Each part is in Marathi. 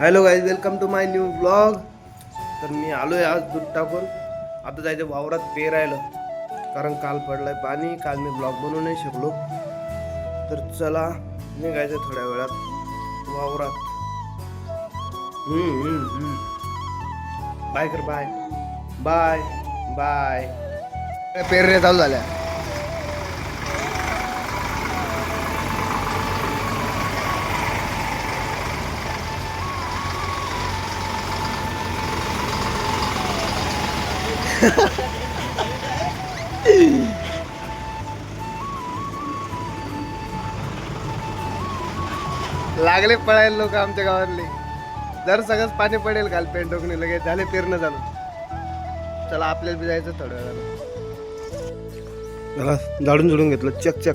Hello guys welcome to my new blog तर मी आलो आहे आज दूध टाकून आता जायचं वावरात पेरायला. कारण काल पडलाय पाणी काल मी ब्लॉग बनवू नाही शकलो. तर चला निघायचं थोड्या वेळात वावरात. बाय कर बाय बाय बाय पेरण्या चालू झाल्या? लागले पळायला लोक आमच्या गावातले. जर सगळंच पाणी पडेल काल पेंटोकने लगेच झाले पेरणं झालं. चला आपल्याला बी जायचं थोड्या वेळाला झाडून झुडून घेतलं चक चक.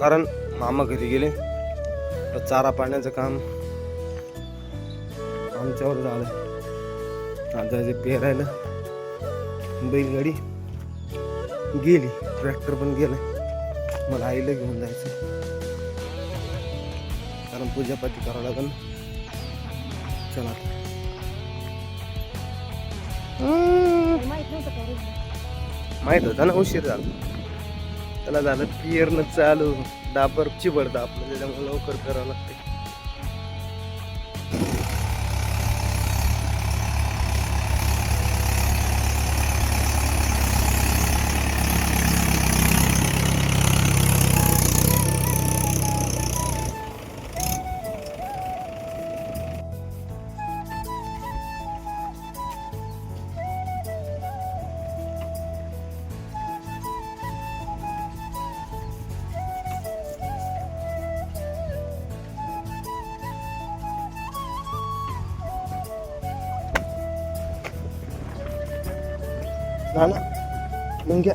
कारण मामा घरी गेले तर चारा पाण्याचं काम आमच्यावर झालं आता पेरायला बैलगाडी गेली ट्रॅक्टर पण गेला. मला आईला घेऊन जायचं. कारण पूजापाती करावं लागेल. चला. माहीत होता ना उशीर झाला. त्याला झालं पियरनं चालू. डाबर चिबडतं आपलं त्याच्यामुळे लवकर करावं लागते. ना. ना मुंग्या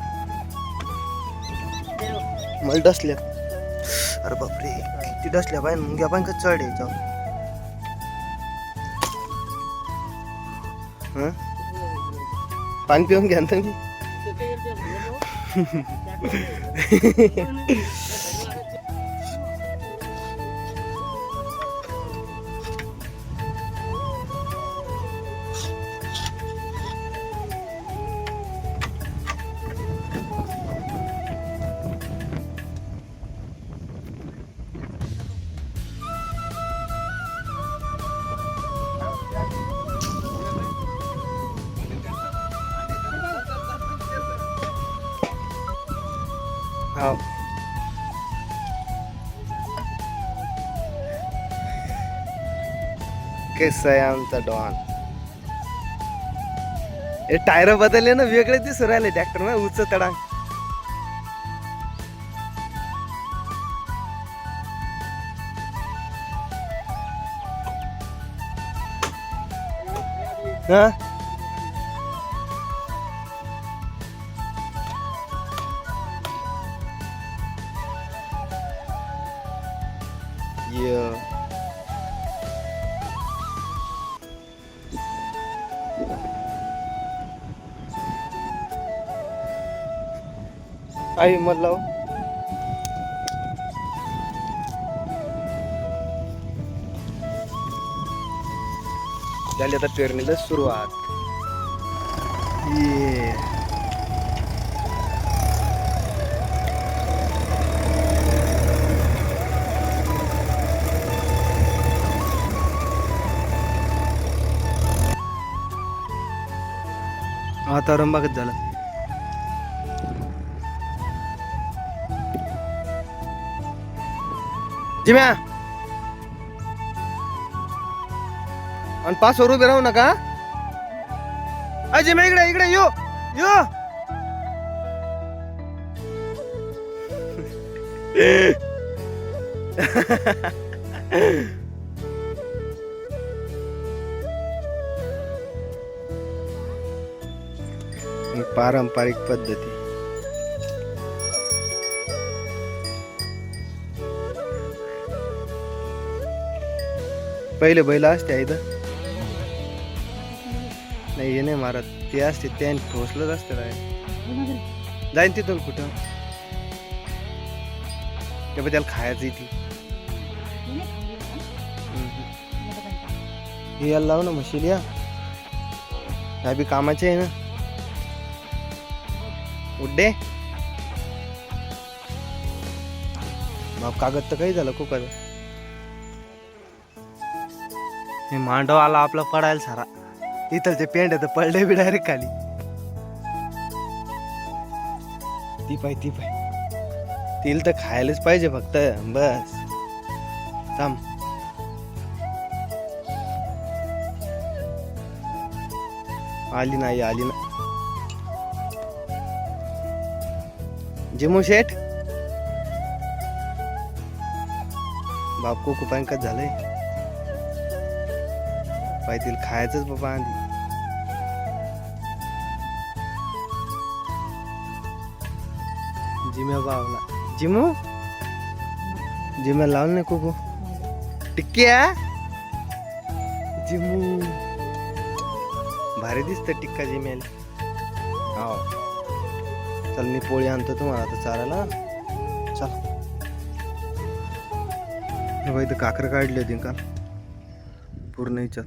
मला डसल्या. अरे बापरे किती डसल्या पाहिजे मुंग्या पण का चढ जाऊ हं? पाणी पिऊन घ्या ना तुम्ही. हा कसा आहे आमचा डॉन हे टायर बदलले ना वेगळे दिसू राहिले. ट्रॅक्टर ना उच तडा हा? आई मतलब हो. झाली आता पेरणीला सुरुवात. ये वातावरण झालं. जिम्या. आणि पाचवर उभे राहू नका अय जिम्या इकडे इकडे यो यो. पारंपरिक पद्धती. पहिले बैल असते इथं. नाही हे नाही मारत. ते असते त्याने ठोसलंच असतं काय जाईन तिथून कुठं? ते पण त्याला खायचं ती. हे यायला लाव ना म्हशील या. ह्या बी कामाचे आहे ना. उड्डे. बाप कागद तर काही झालं कुकर मी मांडव आला आपला पडायला सारा. इथलचे पेंड तर पडले बी डायरेक्ट खाली. ती पाय ती पाय. तिला तर खायलाच पाहिजे फक्त. बस. थांब. आली नाही आली ना जिमू शेठ? बाप को कुपांकच झालंय. पायतील खायचंच बाबा आधी. जिम्या बावला. जिमू? जिम्या लावलं नाही कुकू? टिक्क्या जिमू. भारी दिसत टिक्का जिमेल हो चल मी पोळी आणतो तुम्हाला आता चारायला. चल. बाई इथं काकर काढली होती का पूर्ण विचार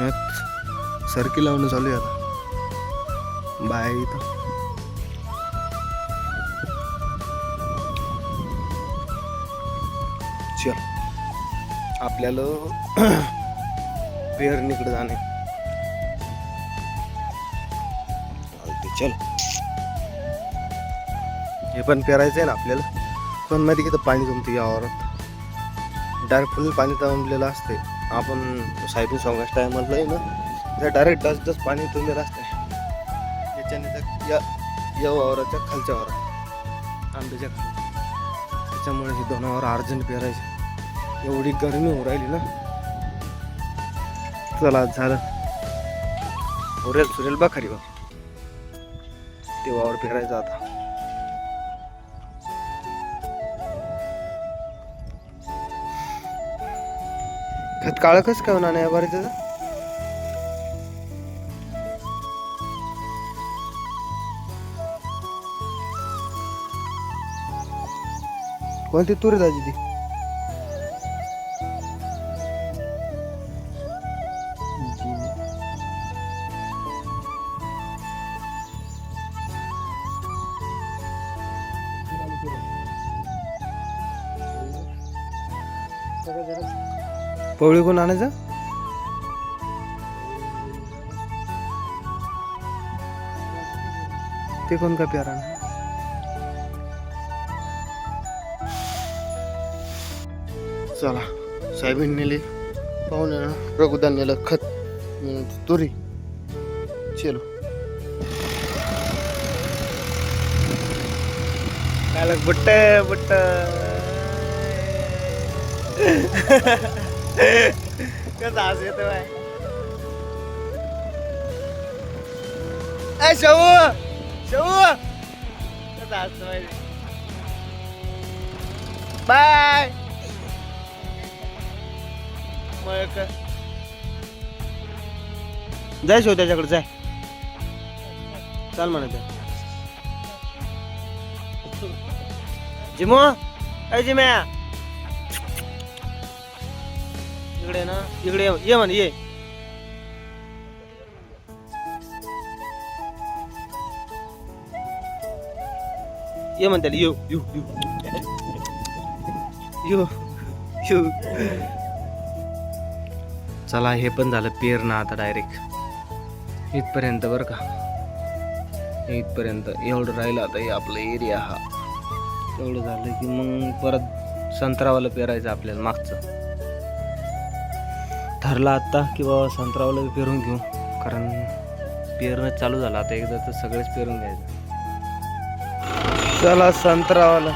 यात सरकी लावणं चालू आहे आता. बाय इथं. चल आपल्याला पेरणीकडे जाणे. चल. हे पण पेरायचं आहे ना आपल्याला. पण माहिती किती पाणी जमते यावर वावरात. डायरेक्ट फुल पाणी जमलेलं असते आपण साहेबी सॉंगाच टायमाला आहे ना डायरेक्ट डस डस पाणी तुंबलेलं असते. याच्याने त्या या या वावराच्या खालच्या वावरात. आंब्याच्या खाली त्याच्यामुळे हे दोन वावर अर्जंट पेरायचे. एवढी गरमी होऊ राहिली ना. चला झालं. उरेल सुरेल बा खरी बा ते वावर फिरायचं आता. खत काळ कस काय होणार नाही बरं त्याचं कोणती तुरी दाजी ती? पवळी कोण आणायचं? ते कोण का प्यारा चला साहेबीन नेले पाहून ना रघुदान नेलं खत तुरी. चलो. काय बुट्ट बुट्ट. कसं आज येतो बाय. ए शाहू! शवू कसं असतं माहिती बाय. मग जाय शो त्याच्याकडे जाय. चाल म्हणा त्या जिमो. अय जिम्या. इकडे ना इकडे ये ये म्हण ये. ये म्हण त्याला येऊ येऊ येऊ येऊ चला हे पण झालं पेरणं आता डायरेक्ट इथपर्यंत बरं का. इथपर्यंत एवढं राहिलं आता हे आपलं एरिया हा. एवढं झालं की मग परत संत्रावाला पेरायचं आपल्याला मागचं. ठरलं आत्ता की बाबा संत्रावाला पेरून घेऊ. कारण पेरणं चालू झालं. आता एकदा तर सगळेच पेरून घ्यायचं. चला संत्रावाला.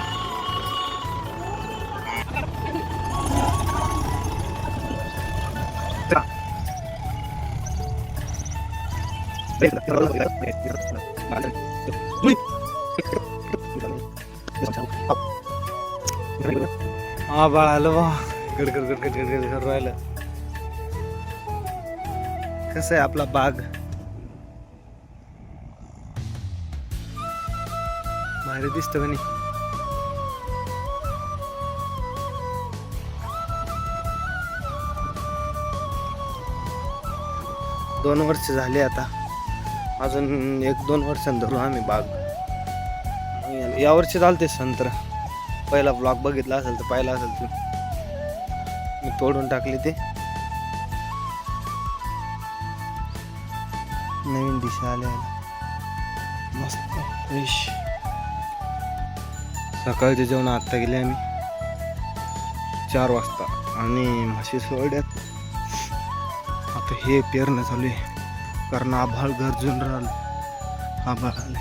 हा बाळ आलं बा. गडगड गडगड गडगड राहिलं. कसं आहे आपला बाग? भारी दिसतो का नाही दोन वर्ष झाले आता. अजून एक दोन धरू आम्ही बाग. या यावर्षी चालते संत्र. पहिला ब्लॉग बघितला असेल तर पाहिला असेल तू मी तोडून टाकले ते. नवीन दिशा आल्या मस्त. फ्रेश सकाळचे जेवण आत्ता गेले आम्ही. चार वाजता. आणि म्हशी सोडल्यात. आता हे पेरणं चालू आहे. कारण आभाळ गरजून राहिलं. आभाळ आले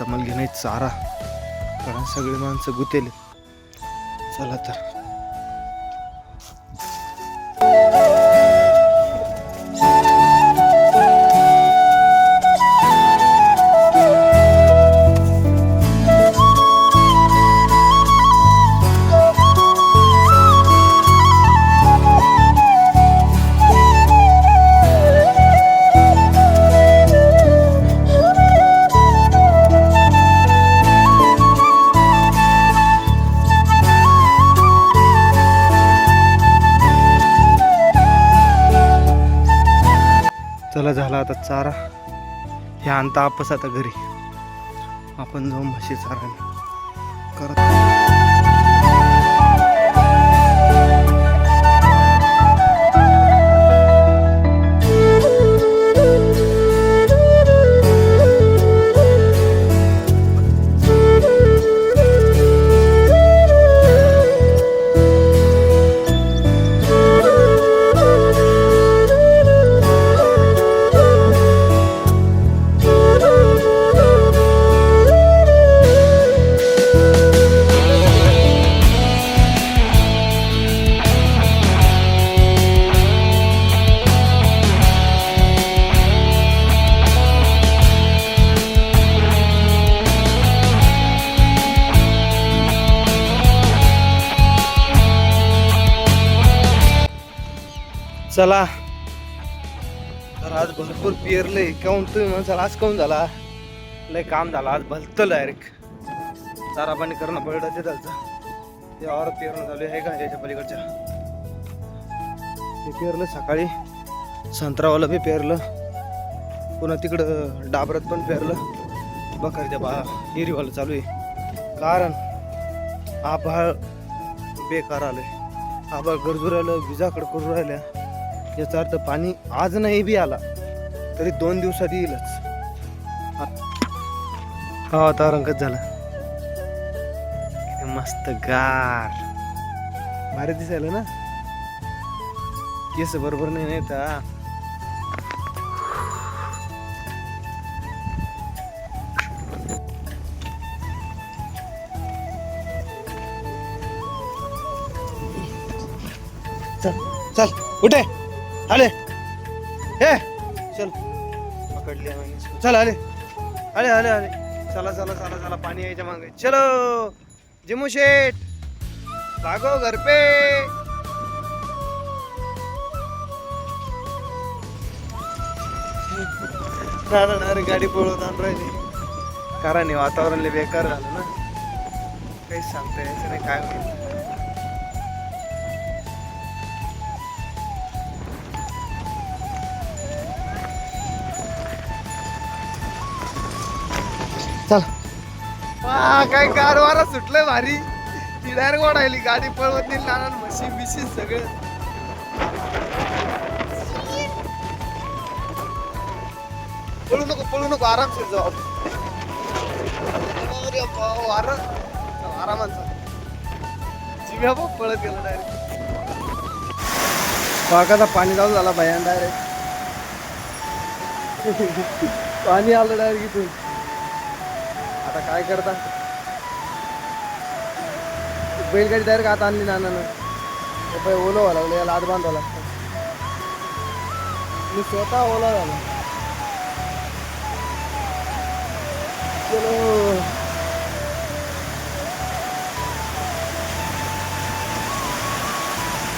तर मला घेणे चारा. कारण सगळे माणसं गुतेले चला तर. झाला आता चारा. हे आणता आपस आता घरी. आपण जाऊ म्हशी चारा करत चला. तर आज भरपूर पेरलंय. काऊन तुम्ही म्हणसाल आज काऊन झाला? लय काम झालं आज भलतं डायरेक्ट चारा पाणी करणं पडलं ते त्याचं ते और पेरणं चालू आहे का याच्या पलीकडच्या ते पेरलं सकाळी. संत्रावाला बी पेरलं. पुन्हा तिकडं डाबरात पण पेरलं. बकरच्या बा हिरीवाला चालू आहे. कारण आभाळ बेकार आलं आभाळ गरजू राहिलं विजाकडं करू राहिल्या. याचा अर्थ पाणी आज नाही बी आला तरी दोन दिवसात येईलच. हा वातावरण कसं झालं. मस्त गार. भारी दिसायला ना? केस बरोबर नाही नाही तर चल चल उठे. आले. हे. चल. पकडली. चल आले. आले आले आले. चला चला चला चला पाणी यायच्या मागे. चलो. जिमू शेठ. भागो घर पे ना ना, ना रे, गाडी पळवत आण राहिली कारण वातावरण बेकार झालं ना. काहीच सांगता यायचं नाही काय होईल चल. हा काय कार वारा सुटलंय भारी. ती डायरेक्ट ओढायली गाडी पळवत नाही लहान म्हशी बिशी सगळे. पळू नको पळू नको आरामशीर जाऊ आराम. आरामात जा. जिम्या बघ पळत गेला डायरेक्ट पाकाचा पाणी जाऊ झाला भयान डायरेक्ट पाणी आलं डायरेक्ट इथून. काय करता? बैलगाडी डायरेक्ट आता आणली नानानं. पप्पा ओलं व्हायला लागलं याला आत बांधावं लागतं. मी स्वतः ओला झालो. चलो.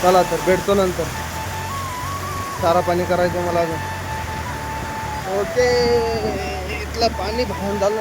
चला तर भेटतो नंतर. चारा पाणी करायचं मला अजून. ओके. इथलं पाणी भावून झालं